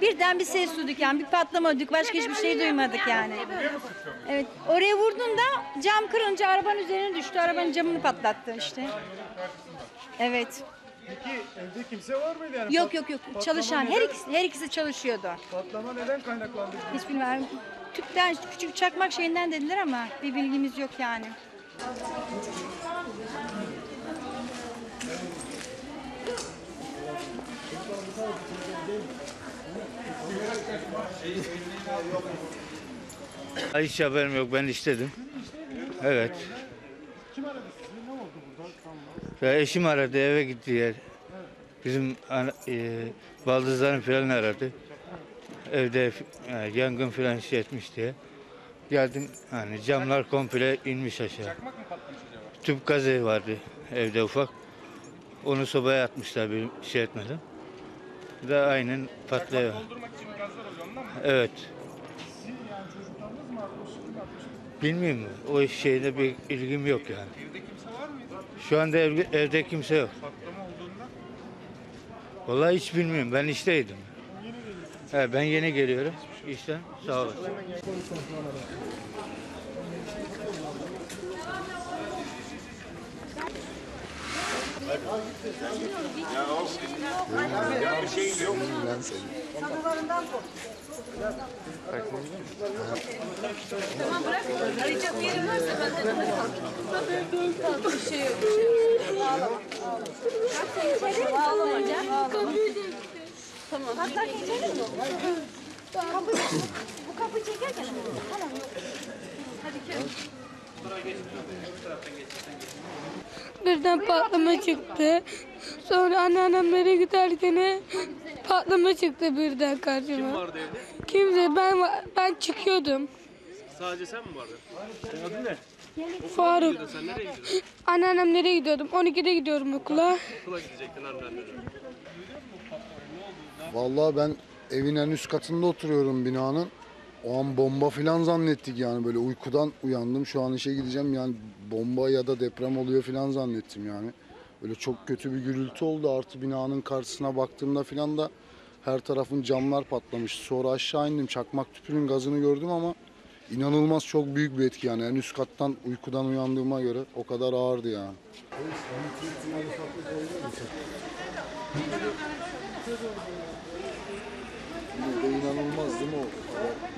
Birden bir ses duyduk yani bir patlama duyduk başka hiçbir şey duymadık yani. Evet oraya vurduğunda cam kırınca arabanın üzerine düştü arabanın camını patlattı işte. Evet. Peki evde kimse var mıydı yani? Yok Pat- yok yok patlama çalışan her neden- ikisi, her ikisi çalışıyordu. Patlama neden kaynaklandı? Hiç bilmiyorum. Tüpten küçük çakmak şeyinden dediler ama bir bilgimiz yok yani. Hiç haberim yok ben istedim. Evet. Kim aradı sizi? Ne oldu burada? Ya eşim aradı eve gitti yer. Bizim ana- e, baldızlarım falan aradı. Evde e, yangın falan şey etmiş diye. Geldim hani camlar komple inmiş aşağı. Tüp gazı vardı evde ufak. Onu sobaya atmışlar bir şey etmeden. Da aynen patlıyor. Evet. Sizin yani çocuklarınız mı atmış? Kim atmış? Bilmiyorum. O şeyde bir ilgim yok yani. Evde kimse var mıydı? Şu anda ev- evde kimse yok. Patlama olduğunda Vallahi hiç bilmiyorum. Ben işteydim. He, ben yeni geliyorum işten. Sağ olasın. Arayacak bir yerim varsa ben de Ben bir şey yok. Ağlama. Ağlama. Ağlama. Kapıyı Tamam. Hatta geçelim mi? Kapı, bu kapıyı çekerken Tamam. Hadi gel. Birden patlama çıktı. Sonra anneannemlere giderken patlama çıktı birden karşıma. Kim vardı evde? Kimse ben ben çıkıyordum. Sadece sen mi vardın? Senin adın ne? Faruk. Sen nereye gidiyordun? Gidiyordum. 12'de gidiyorum okula. Okula gidecektin annenlere. Vallahi ben evin en üst katında oturuyorum binanın. O an bomba filan zannettik yani böyle uykudan uyandım. Şu an işe gideceğim yani bomba ya da deprem oluyor filan zannettim yani. Böyle çok kötü bir gürültü oldu. Artı binanın karşısına baktığımda filan da her tarafın camlar patlamış. Sonra aşağı indim çakmak tüpünün gazını gördüm ama inanılmaz çok büyük bir etki yani. En üst kattan uykudan uyandığıma göre o kadar ağırdı yani. De inanılmaz değil mi o?